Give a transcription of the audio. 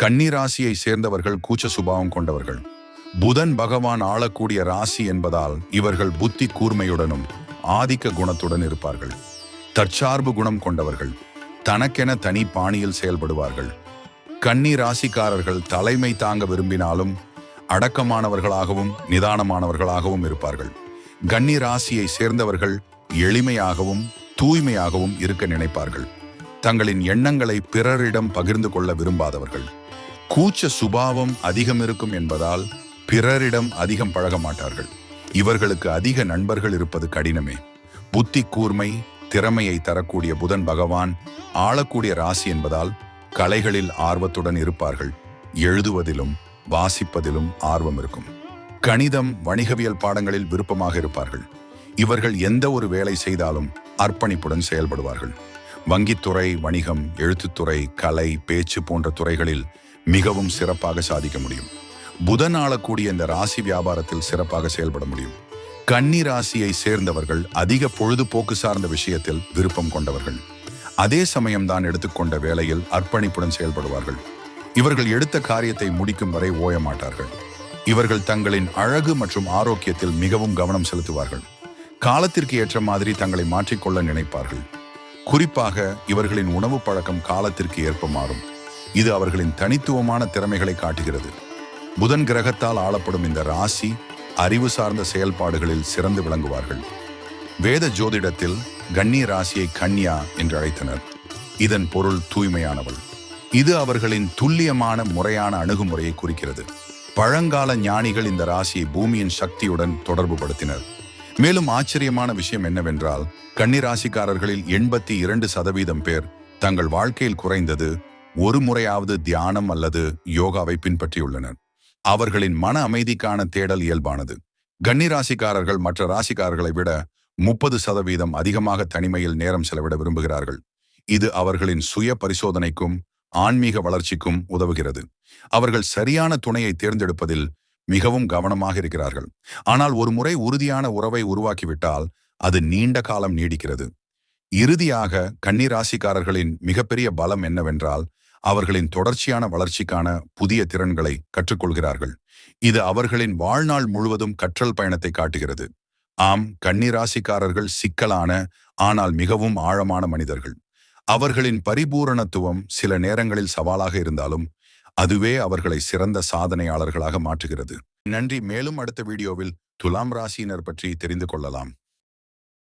கன்னி ராசியை சேர்ந்தவர்கள் கூச்ச சுபாவம் கொண்டவர்கள். புதன் பகவான் ஆளக்கூடிய ராசி என்பதால் இவர்கள் புத்தி கூர்மையுடனும் ஆதிக்க குணத்துடன் இருப்பார்கள். தற்சார்பு குணம் கொண்டவர்கள் தனக்கென தனி பாணியில் செயல்படுவார்கள். கன்னி ராசிக்காரர்கள் தலைமை தாங்க விரும்பினாலும் அடக்கமானவர்களாகவும் நிதானமானவர்களாகவும் இருப்பார்கள். கன்னி ராசியை சேர்ந்தவர்கள் எளிமையாகவும் தூய்மையாகவும் இருக்க நினைப்பார்கள். தங்களின் எண்ணங்களை பிறரிடம் பகிர்ந்து கொள்ள விரும்பாதவர்கள். கூச்ச சுபாவம் அதிகம் இருக்கும் என்பதால் பிறரிடம் அதிகம் பழக மாட்டார்கள். இவர்களுக்கு அதிக நண்பர்கள் இருப்பது கடினமே. புத்தி கூர்மை திறமையை தரக்கூடிய புதன் பகவான் ஆளக்கூடிய ராசி என்பதால் கலைகளில் ஆர்வத்துடன் இருப்பார்கள். எழுதுவதிலும் வாசிப்பதிலும் ஆர்வம் இருக்கும். கணிதம் வணிகவியல் பாடங்களில் விருப்பமாக இருப்பார்கள். இவர்கள் எந்த ஒரு வேலை செய்தாலும் அர்ப்பணிப்புடன் செயல்படுவார்கள். வங்கித்துறை வணிகம் எழுத்துத்துறை கலை பேச்சு போன்ற துறைகளில் மிகவும் சிறப்பாக சாதிக்க முடியும். புதன் ஆளக்கூடிய இந்த ராசி வியாபாரத்தில் சிறப்பாக செயல்பட முடியும். கன்னி ராசியை சேர்ந்தவர்கள் அதிக பொழுதுபோக்கு சார்ந்த விஷயத்தில் விருப்பம் கொண்டவர்கள். அதே சமயம்தான் எடுத்துக்கொண்ட வேலையில் அர்ப்பணிப்புடன் செயல்படுவார்கள். இவர்கள் எடுத்த காரியத்தை முடிக்கும் வரை ஓய மாட்டார்கள் இவர்கள் தங்களின் அழகு மற்றும் ஆரோக்கியத்தில் மிகவும் கவனம் செலுத்துவார்கள். காலத்திற்கு ஏற்ற மாதிரி தங்களை மாற்றிக்கொள்ள நினைப்பார்கள். குறிப்பாக இவர்களின் உணவு பழக்கம் காலத்திற்கு ஏற்ப மாறும். இது அவர்களின் தனித்துவமான திறமைகளை காட்டுகிறது. புதன் கிரகத்தால் ஆளப்படும் இந்த ராசி அறிவு சார்ந்த செயல்பாடுகளில் சிறந்து விளங்குவார்கள். வேத ஜோதிடத்தில் கன்னி ராசியை கன்யா என்று அழைத்தனர். இதன் பொருள் தூய்மையானவள். இது அவர்களின் துல்லியமான முறையான அணுகுமுறையை குறிக்கிறது. பழங்கால ஞானிகள் இந்த ராசியை பூமியின் சக்தியுடன் தொடர்பு படுத்தினர் மேலும் ஆச்சரியமான விஷயம் என்னவென்றால் கன்னிராசிக்காரர்களில் எண்பத்தி இரண்டு சதவீதம் பேர் தங்கள் வாழ்க்கையில் குறைந்தது ஒரு முறையாவது தியானம் அல்லது யோகாவை பின்பற்றியுள்ளனர். அவர்களின் மன அமைதிக்கான தேடல் இயல்பானது. கன்னிராசிக்காரர்கள் மற்ற ராசிக்காரர்களை விட முப்பது சதவீதம் அதிகமாக தனிமையில் நேரம் செலவிட விரும்புகிறார்கள். இது அவர்களின் சுய பரிசோதனைக்கும் ஆன்மீக வளர்ச்சிக்கும் உதவுகிறது. அவர்கள் சரியான துணையை தேர்ந்தெடுப்பதில் மிகவும் கவனமாக இருக்கிறார்கள். ஆனால் ஒரு முறை உறுதியான உறவை உருவாக்கிவிட்டால் அது நீண்ட காலம் நீடிக்கிறது. இறுதியாக கன்னிராசிக்காரர்களின் மிகப்பெரிய பலம் என்னவென்றால் அவர்களின் தொடர்ச்சியான வளர்ச்சிக்கான புதிய திறன்களை கற்றுக்கொள்கிறார்கள். இது அவர்களின் வாழ்நாள் முழுவதும் கற்றல் பயணத்தை காட்டுகிறது. ஆம் கன்னிராசிக்காரர்கள் சிக்கலான ஆனால் மிகவும் ஆழமான மனிதர்கள். அவர்களின் பரிபூரணத்துவம் சில நேரங்களில் சவாலாக இருந்தாலும் அதுவே அவர்களை சிறந்த சாதனையாளர்களாக மாற்றுகிறது. நன்றி. மேலும் அடுத்த வீடியோவில் துலாம் ராசியினர் பற்றி தெரிந்து கொள்ளலாம்.